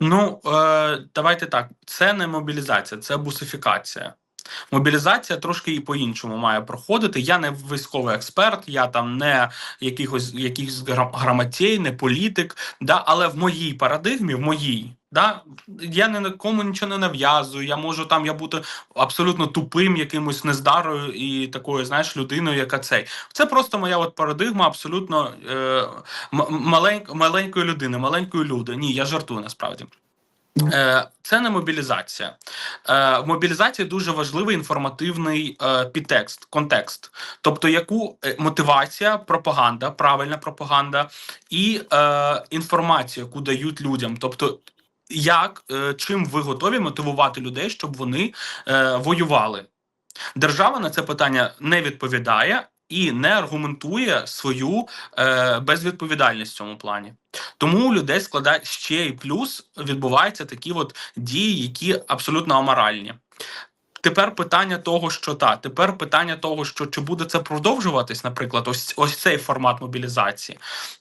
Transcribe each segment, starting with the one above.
Ну е, давайте так. Це не мобілізація, це бусифікація. Мобілізація трошки і по-іншому має проходити. Я не військовий експерт, я там не якихось якихось гра- грамотей, не політик. Да, але в моїй парадигмі, в моїй, да, я не нікому нічого не нав'язую. Я можу там я бути абсолютно тупим, якимось нездарою і такою, знаєш, людиною, яка цей. Це просто моя от парадигма абсолютно е, м- маленької людини, маленької люди. Ні, я жартую насправді. Е, Це не мобілізація. Е, В мобілізації дуже важливий інформативний е, підтекст, контекст. Тобто, яку мотивація, пропаганда, правильна пропаганда і інформацію, яку дають людям. Тобто, як е, чим ви готові мотивувати людей, щоб вони е, воювали? Держава на це питання не відповідає і не аргументує свою е, безвідповідальність в цьому плані. Тому у людей складає ще й плюс відбуваються такі от дії, які абсолютно аморальні. Тепер питання того, що та тепер питання того, що чи буде це продовжуватись, наприклад, ось ось цей формат мобілізації.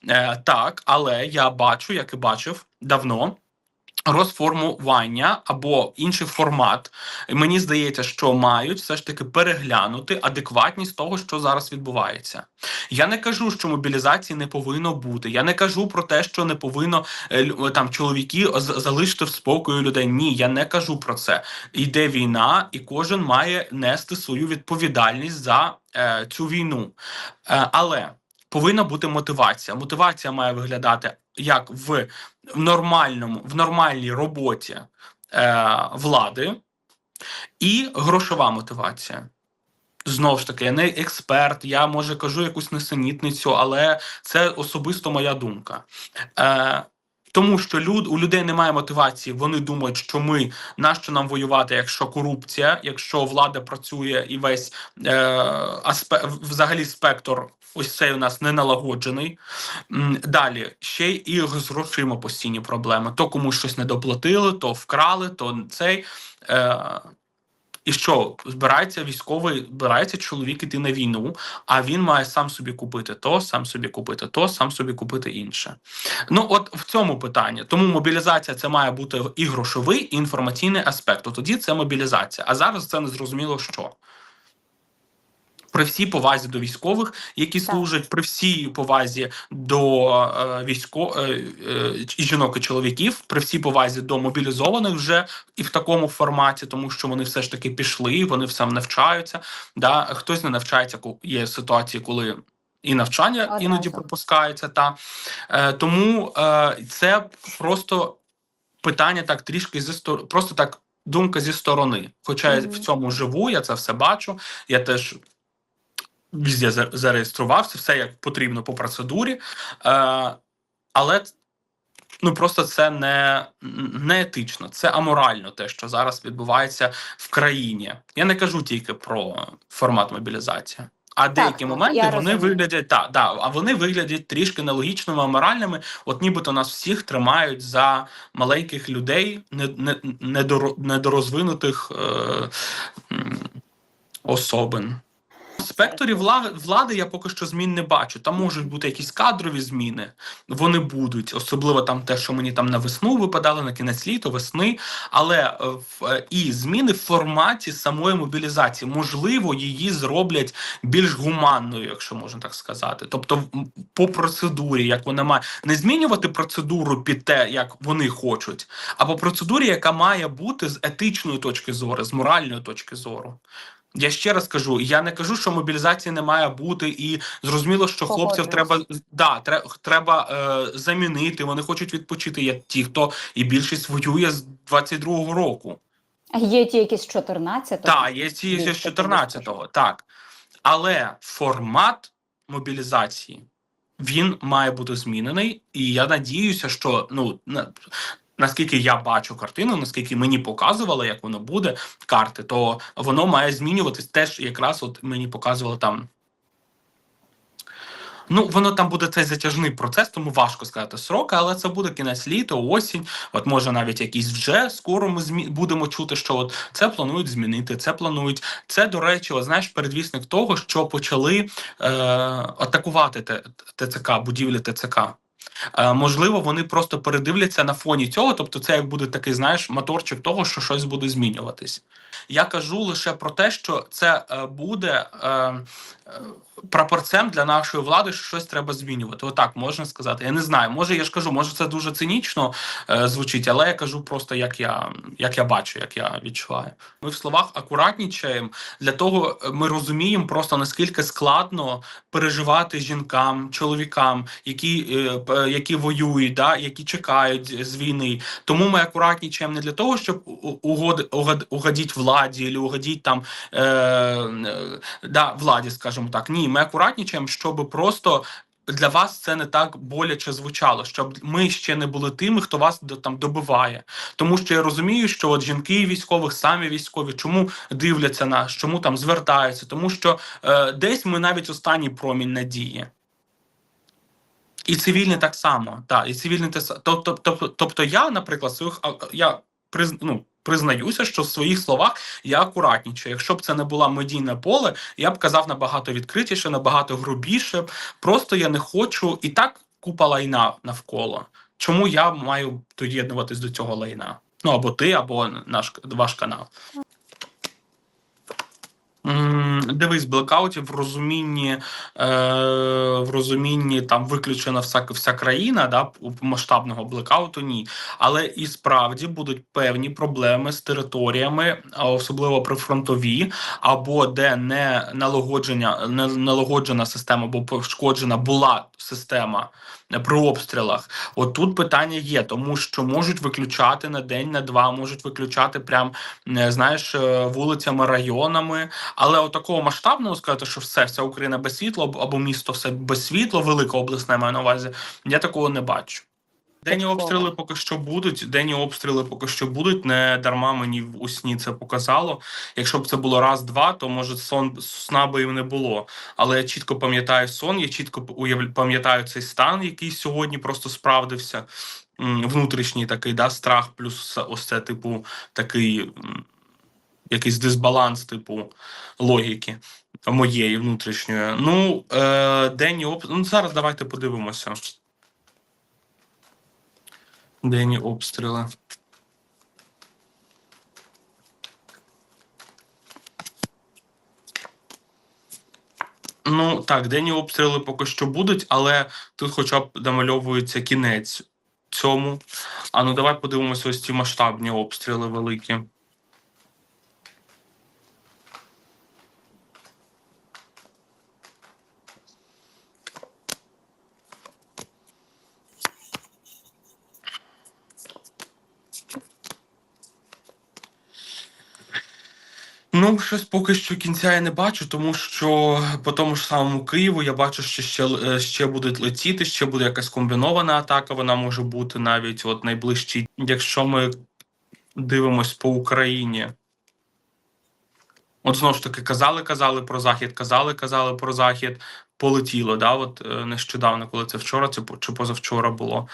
Е, так, але я бачу, як і бачив давно. Розформування або інший формат, мені здається, що мають все ж таки переглянути адекватність того, що зараз відбувається. Я не кажу, що мобілізації не повинно бути. Я не кажу про те, що не повинно е, там чоловіки залишити в спокою людей. Ні, я не кажу про це. Йде війна, і кожен має нести свою відповідальність за е, цю війну. Е, але повинна бути мотивація. Мотивація має виглядати як в нормальному, в нормальній роботі е, влади і грошова мотивація. Знову ж таки, я не експерт, я може кажу якусь несенітницю, але це особисто моя думка. Е, тому що люд, у людей немає мотивації, вони думають, що ми нащо нам воювати, якщо корупція, якщо влада працює і весь е, аспе, взагалі спектр ось цей у нас не налагоджений. Далі ще і з грошима постійні проблеми. То комусь щось не доплатили, то вкрали, то цей. Е, і що збирається військовий, збирається чоловік іти на війну, а він має сам собі купити то, сам собі купити то, сам собі купити інше. Ну от в цьому питанні. Тому мобілізація це має бути і грошовий, і інформаційний аспект. От Тоді це мобілізація. А зараз це не зрозуміло що. При всій повазі до військових, які Так. служать, при всій повазі до е, військо е, е, жінок і чоловіків, при всій повазі до мобілізованих вже і в такому форматі, тому що вони все ж таки пішли, вони все навчаються. Да? Хтось не навчається, є ситуації, коли і навчання Одразу. іноді пропускається. Та е, тому е, це просто питання так трішки зі просто так думка зі сторони. Хоча я в цьому живу, я це все бачу. Я теж везде за- зареєструвався, все як потрібно по процедурі. Е, але ну просто це не, не етично, це аморально, те, що зараз відбувається в країні. Я не кажу тільки про формат мобілізації. А деякі так, моменти вони розумію. виглядять та, да, а вони виглядять трішки нелогічними, аморальними. От нібито нас всіх тримають за маленьких людей, не, не, недоро- недорозвинутих е, особин. Спекторі влади я поки що змін не бачу. Там можуть бути якісь кадрові зміни, вони будуть, особливо там те, що мені там на весну випадало, на кінець літа, весни. Але е, в, е, і зміни в форматі самої мобілізації, можливо, її зроблять більш гуманною, якщо можна так сказати. Тобто, по процедурі, як вона має не змінювати процедуру під те, як вони хочуть, а по процедурі, яка має бути з етичної точки зору, з моральної точки зору. Я ще раз кажу: я не кажу, що мобілізації не має бути, і зрозуміло, що хлопців треба да, тре- треба е, замінити. Вони хочуть відпочити. Є ті, хто і більшість воює з 22-го року. А Є ті, які з 14-го. Так, є ці більш з таки 14-го, так. Але формат мобілізації він має бути змінений, і я надіюся, що ну на, наскільки я бачу картину, наскільки мені показували, як воно буде карти, то воно має змінюватись. Теж якраз от мені показували там. Ну, воно там буде цей затяжний процес, тому важко сказати сроки, але це буде кінець літа, осінь. От може навіть якийсь вже скоро ми змі... будемо чути, що от це планують змінити. Це планують. Це, до речі, от, знаєш, передвісник того, що почали е... атакувати ТЦК, будівлі ТЦК. Е, можливо, вони просто передивляться на фоні цього, тобто це як буде такий, знаєш, моторчик того, що щось буде змінюватись. Я кажу лише про те, що це е, буде е, прапорцем для нашої влади, що щось треба змінювати. Отак можна сказати. Я не знаю, може, я ж кажу, може це дуже цинічно е, звучить, але я кажу просто як я, як я бачу, як я відчуваю. Ми в словах акуратнічаємо для того, е, ми розуміємо просто наскільки складно переживати жінкам, чоловікам, які, е, п- які воюють, да, які чекають з війни. Тому ми акуратнічаємо не для того, щоб угод, угод, угодіть владі, або угодіть там е, е, да, владі, скажімо так. Ні, ми акуратнічаємо, щоб просто. Для вас це не так боляче звучало, щоб ми ще не були тими, хто вас там добиває. Тому що я розумію, що от жінки військових, самі військові, чому дивляться нас, чому там звертаються, тому що е, десь ми навіть останній промінь надії. І цивільні так само. Так, і цивільні те тобто, тобто, тобто я, наприклад, своїх я приз, ну, признаюся, що в своїх словах я акуратніше. Якщо б це не була медійне поле, я б казав набагато відкритіше, набагато грубіше. Просто я не хочу і так купа лайна навколо. Чому я маю доєднуватись до цього лайна? Ну або ти, або наш ваш канал. Дивись, блекаутів в розумінні, е, в розумінні там виключена вся, вся країна, да, масштабного блекауту ні. Але і справді будуть певні проблеми з територіями, особливо прифронтові, або де не налагодження, не налагоджена система, або пошкоджена була система при обстрілах. От тут питання є, тому що можуть виключати на день, на два, можуть виключати прям, е, знаєш, е, вулицями, районами. Але от такого масштабного сказати, що все, вся Україна без світла або- місто все без світла, велика обласне маю на увазі. Я такого не бачу. Денні обстріли поки що будуть. Денні обстріли поки що будуть. Не дарма мені в усні це показало. Якщо б це було раз-два, то може сон сна би і не було. Але я чітко пам'ятаю сон, я чітко пам'ятаю цей стан, який сьогодні просто справдився. Внутрішній такий да, страх, плюс ось це, типу, такий якийсь дисбаланс, типу, логіки моєї внутрішньої. Ну, е, денні обстріли. Ну, зараз давайте подивимося. Денні обстріли. Ну так, денні обстріли поки що будуть, але тут хоча б намальовується кінець цьому. А ну давай подивимося ось ці масштабні обстріли великі. Ну, щось поки що кінця я не бачу, тому що по тому ж самому Києву я бачу, що ще, е, ще будуть летіти, ще буде якась комбінована атака. Вона може бути навіть от найближчі. Якщо ми дивимось по Україні. От знову ж таки, казали, казали про захід, казали, казали про захід. Полетіло, да, от е, нещодавно, коли це вчора, це чи позавчора було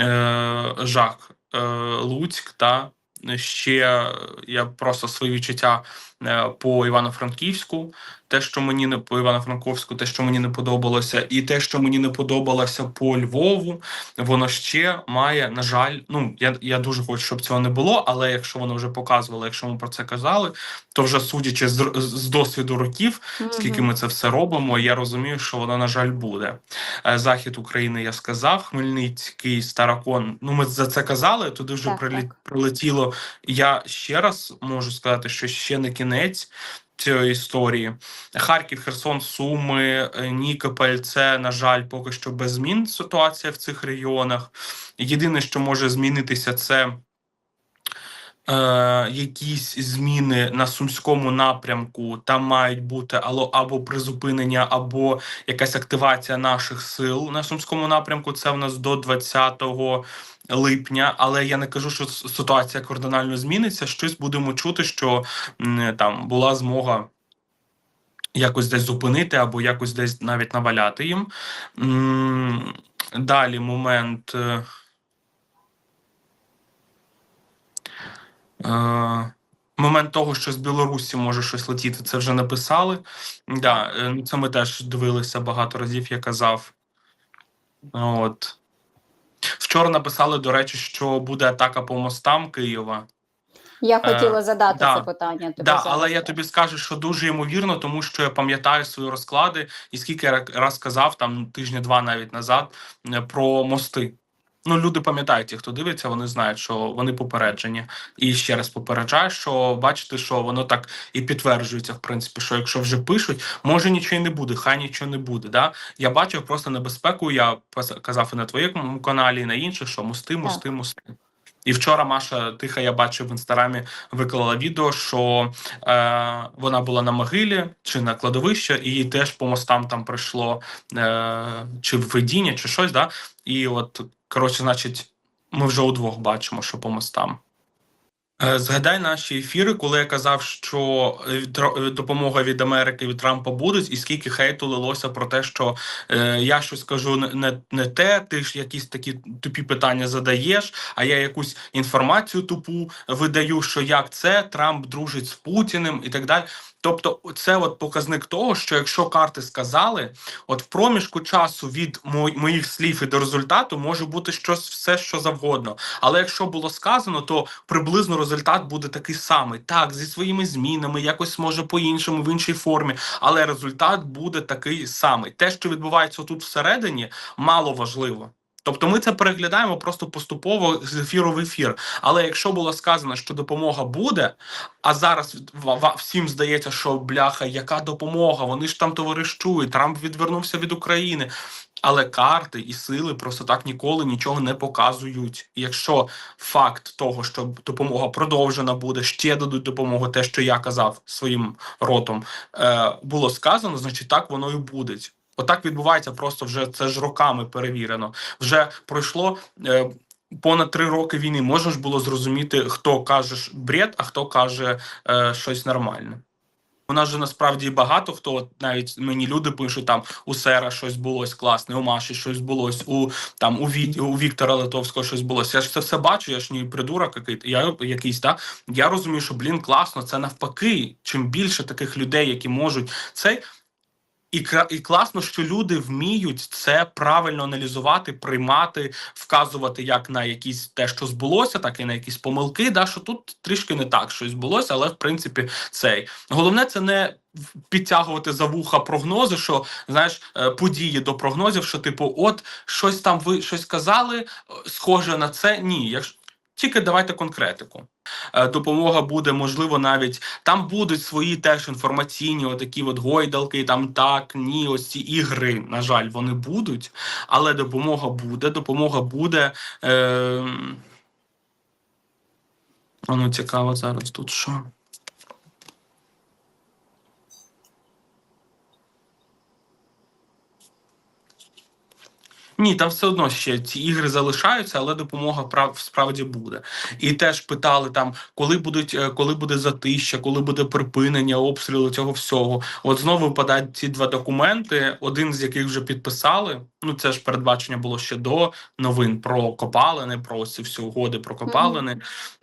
е, жах. Е, Луцьк, та ще я просто свої відчуття е, по Івано-Франківську, те, що мені не по Івано-Франковську, те, що мені не подобалося, і те, що мені не подобалося по Львову, воно ще має, на жаль, ну я, я дуже хочу, щоб цього не було, але якщо воно вже показувало, якщо ми про це казали, то вже судячи з, з досвіду років, скільки ми це все робимо, я розумію, що воно, на жаль, буде. Е, Захід України я сказав, Хмельницький, Старокон. Ну, ми за це казали. Туди вже Так, прилі... так. прилетіло. Я ще раз можу сказати, що ще не кінець. Цієї історії Харків, Херсон, Суми, е, Нікополь – це на жаль поки що без змін ситуація в цих регіонах. Єдине, що може змінитися, це е, якісь зміни на сумському напрямку. Там мають бути або, або призупинення, або якась активація наших сил на сумському напрямку. Це в нас до 20 липня. Але я не кажу, що ситуація кардинально зміниться. Щось будемо чути, що там була змога. Якось десь зупинити або якось десь навіть наваляти їм. Далі момент. е, Е, момент того, що з Білорусі може щось летіти, це вже написали. Да, е, ну, це ми теж дивилися багато разів, я казав. От. Вчора написали, до речі, що буде атака по мостам Києва. Я Е, хотіла задати да. це питання. Тобі Да, але я тобі скажу, що дуже ймовірно, тому що я пам'ятаю свої розклади, і скільки я раз казав там тижня-два навіть назад е, про мости. Ну, люди пам'ятають, ті, хто дивиться, вони знають, що вони попереджені. І ще раз попереджаю, що бачите, що воно так і підтверджується, в принципі, що якщо вже пишуть, може нічого не буде, хай нічого не буде. Да? Я бачив просто небезпеку. Я казав і на твоєму каналі, і на інших, що мости, мости, мости. І вчора Маша Тиха, я бачив в інстаграмі, виклала відео, що е, вона була на могилі чи на кладовищі, і їй теж по мостам там прийшло е, чи видіння, чи щось, да? І от, коротше, значить, ми вже удвох бачимо, що по мостам. Е, Згадай наші ефіри, коли я казав, що е, допомога від Америки від Трампа будуть, і скільки хейту лилося про те, що е, я щось кажу не, не те, ти ж якісь такі тупі питання задаєш, а я якусь інформацію тупу видаю, що як це Трамп дружить з Путіним і так далі. Тобто, це от показник того, що якщо карти сказали, от в проміжку часу від мо- моїх слів і до результату може бути щось все, що завгодно. Але якщо було сказано, то приблизно результат буде такий самий. Так, зі своїми змінами, якось може по-іншому, в іншій формі, але результат буде такий самий. Те, що відбувається тут всередині, мало важливо. Тобто ми це переглядаємо просто поступово з ефіру в ефір. Але якщо було сказано, що допомога буде, а зараз всім здається, що бляха, яка допомога? Вони ж там товаришують, Трамп відвернувся від України. Але карти і сили просто так ніколи нічого не показують. Якщо факт того, що допомога продовжена буде, ще дадуть допомогу, те, що я казав своїм ротом, е, було сказано, значить так воно і буде. Отак відбувається просто вже це ж роками перевірено. Вже пройшло. Е, Понад три роки війни можна ж було зрозуміти, хто каже бред, а хто каже е, щось нормальне. У нас же насправді багато хто от навіть мені люди пишуть там у Сера щось булось класне, у Маші щось булось, у там у, Ві, у Віктора Литовського щось булось. Я ж це все бачу, я ж не придурок який, я якийсь, так. Я розумію, що блін, класно, це навпаки. Чим більше таких людей, які можуть цей. І, і класно, що люди вміють це правильно аналізувати, приймати, вказувати як на якісь те, що збулося, так і на якісь помилки. Да, що тут трішки не так щось збулося, але в принципі цей головне це не підтягувати за вуха прогнози, що знаєш е, події до прогнозів, що типу, от щось там ви щось казали, е, схоже на це. Ні, якщо тільки давайте конкретику. Е, Допомога буде, можливо, навіть там будуть свої теж інформаційні, отакі от гойдалки, там так, ні, ось ці ігри, на жаль, вони будуть, але допомога буде, допомога буде. Е... а Ну, цікаво зараз тут що. Ні, там все одно ще ці ігри залишаються, але допомога прав справді буде. І теж питали там, коли будуть, е, коли буде затища, коли буде припинення обстрілу цього всього. От знову випадають ці два документи, один з яких вже підписали. Ну це ж передбачення було ще до новин про копалини, про ці всі угоди про копалини.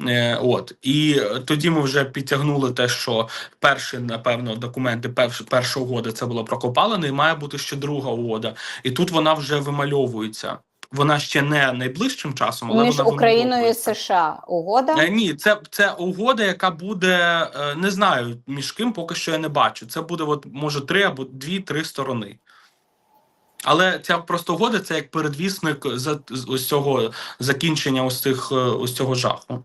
Е, от і е, тоді ми вже підтягнули те, що перші, напевно, документи, перш, перша угода це було про копалини, і має бути ще друга угода. І тут вона вже вимальовується. Вона ще не найближчим часом, але Між вона Україною і. США угода. Е, Ні, це, це угода, яка буде е, не знаю між ким, поки що я не бачу. Це буде, от може, три або дві-три сторони. Але ця просто угода це як передвісник за ось цього закінчення ось цих е, ось цього жаху.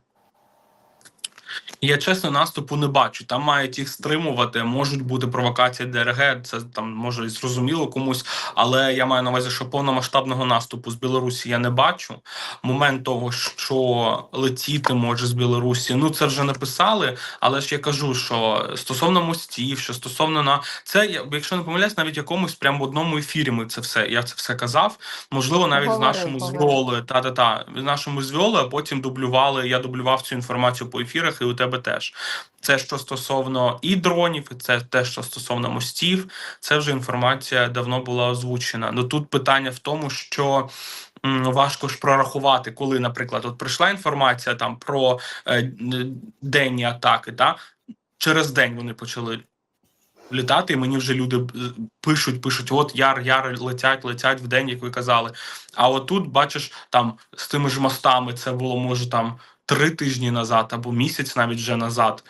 Я чесно наступу не бачу. Там мають їх стримувати. Можуть бути провокації ДРГ. Це там може і зрозуміло комусь, але я маю на увазі, що повномасштабного наступу з Білорусі я не бачу. Момент того, що летіти може з Білорусі, ну це вже написали. Але ж я кажу, що стосовно мостів, що стосовно на це, якщо не помиляюсь, навіть якомусь прямо в одному ефірі ми це все. Я це все казав. Можливо, навіть з нашому з говорив. Та та та з нашому з а потім дублювали. Я дублював цю інформацію по ефірах, і у тебе теж. Це що стосовно і дронів, і це те, що стосовно мостів. Це вже інформація давно була озвучена. Ну тут питання в тому, що. Важко ж прорахувати, коли, наприклад, от прийшла інформація там про е, денні атаки, та через день вони почали літати, і мені вже люди пишуть, пишуть: от яр, яр летять, летять в день, як ви казали. А отут, бачиш, там з тими ж мостами це було може там три тижні назад або місяць навіть вже назад.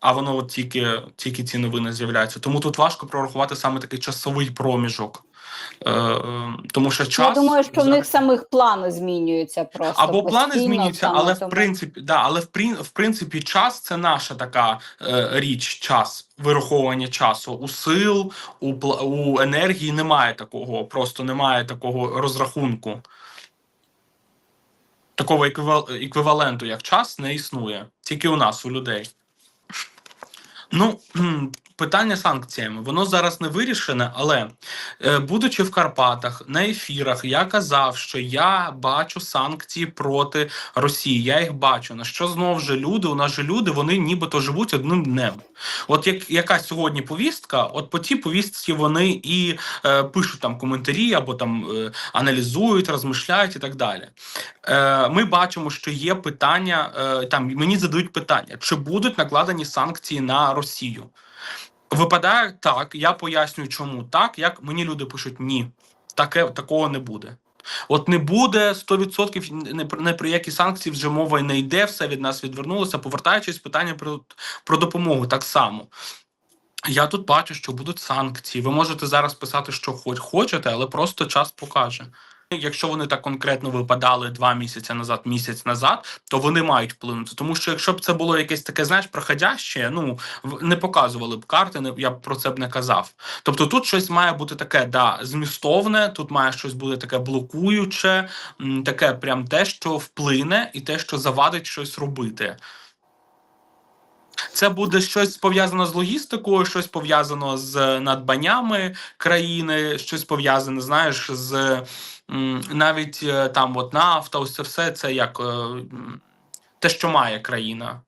А воно от тільки, тільки ці новини з'являються. Тому тут важко прорахувати саме такий часовий проміжок. Е, е, тому що час Я думаю, що в них самих плани змінюються просто. або плани змінюються, але в принципі, да, але в прин- в принципі, час це наша така е, річ, час вираховування часу. У сил, у у енергії немає такого, просто немає такого розрахунку. Такого еквівал- еквіваленту, як час, не існує. Тільки у нас, у людей. Ну, питання санкціями. Воно зараз не вирішене, але е, будучи в Карпатах на ефірах, я казав, що я бачу санкції проти Росії. Я їх бачу. На що знову ж люди? У нас же люди, вони нібито живуть одним днем. От як яка сьогодні повістка, от по тій повістці вони і е, пишуть там коментарі або там е, аналізують, розмишляють і так далі. Е, ми бачимо, що є питання. Е, там мені задають питання, чи будуть накладені санкції на Росію. Випадає так, я пояснюю, чому так. Як мені люди пишуть, ні, таке такого не буде. От не буде 100%, не, не про які санкції вже мова й не йде, все від нас відвернулося. Повертаючись питання про, про допомогу, так само. Я тут бачу, що будуть санкції. Ви можете зараз писати, що хоч хочете, але просто час покаже. Якщо вони так конкретно випадали два місяці назад, місяць назад, то вони мають вплинути. Тому що якщо б це було якесь таке, знаєш, проходяще, ну не показували б карти, не я б про це б не казав. Тобто тут щось має бути таке, да, змістовне, тут має щось бути таке блокуюче, таке прям те, що вплине, і те, що завадить щось робити. Це буде щось пов'язано з логістикою, щось пов'язано з надбаннями країни, щось пов'язане, знаєш, з навіть е, там от нафта, ось це все це як е, те, що має країна.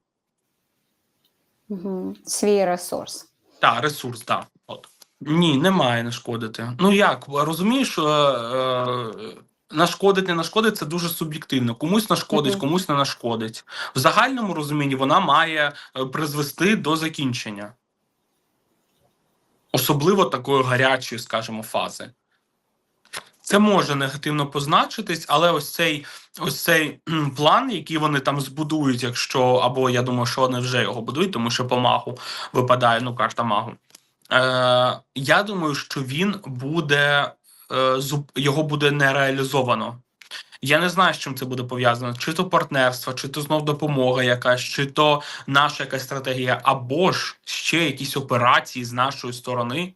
Свій ресурс. Так, ресурс, так. От. Ні, не має нашкодити. Ну як, розумієш, е, е, нашкодить, не нашкодить це дуже суб'єктивно. Комусь нашкодить, комусь не нашкодить. В загальному розумінні вона має е, призвести до закінчення. Особливо такої гарячої, скажімо, фази. Це може негативно позначитись, але ось цей ось цей план, який вони там збудують, якщо або я думаю, що вони вже його будують, тому що по магу випадає ну карта магу. Е, я думаю, що він буде е, його буде не реалізовано. Я не знаю, з чим це буде пов'язано: чи то партнерство, чи то знов допомога якась, чи то наша якась стратегія, або ж ще якісь операції з нашої сторони,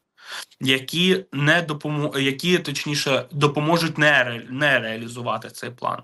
які не допомо... які точніше допоможуть не, ре... не реалізувати цей план.